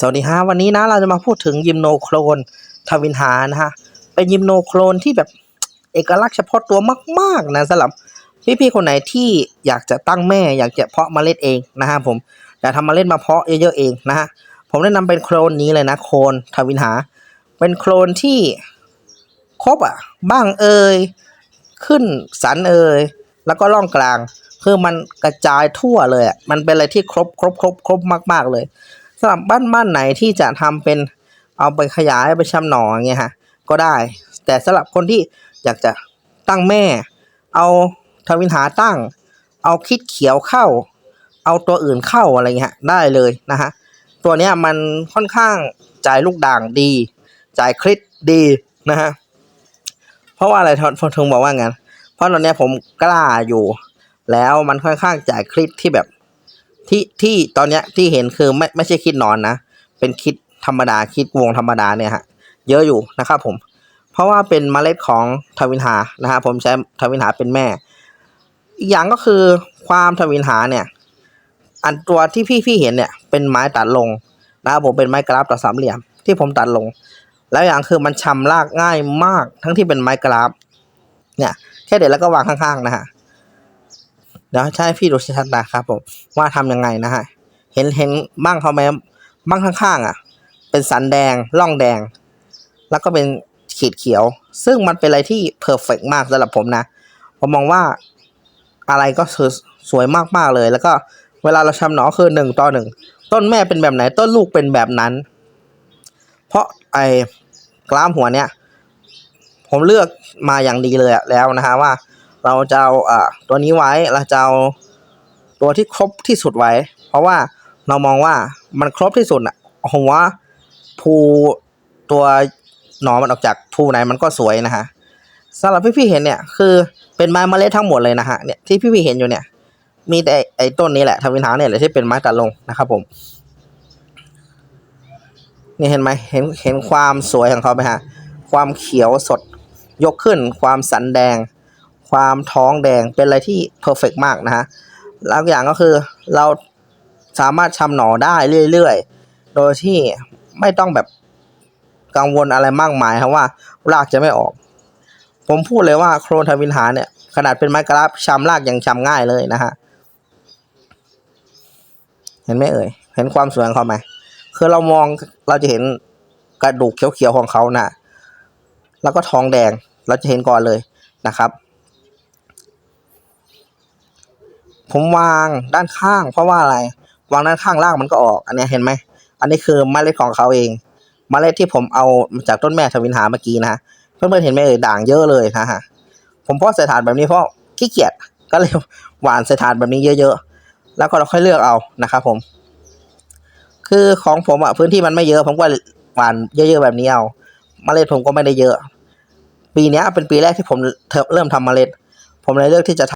สวัสดีฮะวันนี้นะเราจะมาพูดถึงยิมโนโครนทวินหานะฮะเป็นยิมโนโครนที่แบบเอกลักษณ์เฉพาะตัวมาก ๆ นะสำหรับพี่ๆคนไหนที่อยากจะตั้งแม่ อยากจะเพาะเมล็ดเองนะฮะผมอยากทำเมล็ดมาเพาะเยอะๆเองนะฮะผมแนะนำเป็นโครนนี้เลยนะโครนทวินหา เป็นโครนที่ครบอะบ้างเอ่ยขึ้นสันเอ่ยแล้วก็ร่องกลางคือมันกระจายทั่วเลยมันเป็นอะไรที่ครบครบครบครบมาก ๆเลย สำหรับบ้านบ้านไหนที่จะทำเป็นเอาไปขยายไปชำหนองเงี้ยฮะก็ได้ แต่สำหรับคนที่อยากจะตั้งแม่ เอาทวินหาตั้ง เอาคิดเขียวเข้า เอาตัวอื่นเข้าอะไรเงี้ยได้เลยนะฮะตัวเนี้ยมันค่อนข้างจ่ายลูกด่างดี จ่ายคลิปดีนะฮะเพราะว่าอะไรทถึงบอกว่างั้นเพราะตอนเนี้ยผมกล้าอยู่ แล้วมันค่อนข้างจ่ายคลิปที่แบบ ที่ที่ตอนเนี้ยที่เห็นคือไม่ไม่ใช่คิดนอนนะ เป็นคิดธรรมดาคิดวงธรรมดาเนี่ยฮะเยอะอยู่นะครับผม เพราะว่าเป็นเมล็ดของทวินหานะฮะผมใช้ทวินหาเป็นแม่ อีกอย่างก็คือความทวินหาเนี่ย อันตัวที่พี่พี่เห็นเนี่ย เป็นไม้ตัดลงนะครับผมเป็นไม้กราฟต่อสามเหลี่ยม ที่ผมตัดลง แล้วอย่างคือมันชำรากง่ายมากทั้งที่เป็นไม้กราฟเนี่ยแค่เด็ดแล้วก็วางข้างๆนะฮะ ดี๋ยวใช้พี่ดูชัดๆครับผมว่าทำยังไงนะฮะเห็นเห็นบ้างเขาไหมบ้างข้างๆอะ เป็นสันแดงร่องแดง แล้วก็เป็นขีดเขียว ซึ่งมันเป็นอะไรที่เพอร์เฟกมากสำหรับผมนะ ผมมองว่าอะไรก็สวยมากๆเลย แล้วก็เวลาเราชำหนอคือหนึ่งต่อหนึ่งต้นแม่เป็นแบบไหน ต้นลูกเป็นแบบนั้น เพราะไอ้กล้ามหัวเนี้ยผมเลือกมาอย่างดีเลยแล้วนะฮะว่า เราจะเอาอ่าตัวนี้ไว้เราจะเอาตัวที่ครบที่สุดไว้ เพราะว่าเรามองว่ามันครบที่สุดอะผมว่าภูตัวหนอนมันออกจากภูไหนมันก็สวยนะฮะสำหรับพี่ๆเห็นเนี่ยคือเป็นไม้เมล็ดทั้งหมดเลยนะฮะเนี่ยที่พี่ๆเห็นอยู่เนี่ย มีแต่ไอ้ต้นนี้แหละทวินหาเนี่ยแหละที่เป็นไม้ตัดลงนะครับผมนี่เห็นไหมเห็นเห็นความสวยของเขาไหมฮะ ความเขียวสดยกขึ้นความสันแดง ความท้องแดงเป็นอะไรที่เพอร์เฟกมากนะฮะแล้วอย่างก็คือเราสามารถชำหนอได้เรื่อยๆ โดยที่ไม่ต้องแบบกังวลอะไรมากมายครับว่ารากจะไม่ออก ผมพูดเลยว่าโครนทวินหาเนี่ยขนาดเป็นไม้กราฟชำรากยังชำง่ายเลยนะฮะเห็นไหมเอ่ยเห็นความสวยของเขาไหมคือเรามองเราจะเห็นกระดูกเขียวๆของเขานะแล้วก็ท้องแดงเราจะเห็นก่อนเลยนะครับ ผมวางด้านข้าง เพราะว่าอะไร วางด้านข้างรากมันก็ออก อันนี้เห็นไหม อันนี้คือเมล็ดของเขาเองเมล็ดที่ผมเอาจากต้นแม่ทวินหาเมื่อกี้นะเพื่อนๆเห็นไหมเอ่ยด่างเยอะเลยนะฮะผมเพาะใส่ถาดแบบนี้เพราะขี้เกียจก็เลยหวานใส่ถาดแบบนี้เยอะๆ แล้วก็เราค่อยเลือกเอานะครับผม คือของผมอะพื้นที่มันไม่เยอะ ผมก็หวานเยอะๆแบบนี้เอาเมล็ดผมก็ไม่ได้เยอะ ปีนี้เป็นปีแรกที่ผมเริ่มทำเมล็ด ผมเลยเลือกที่จะ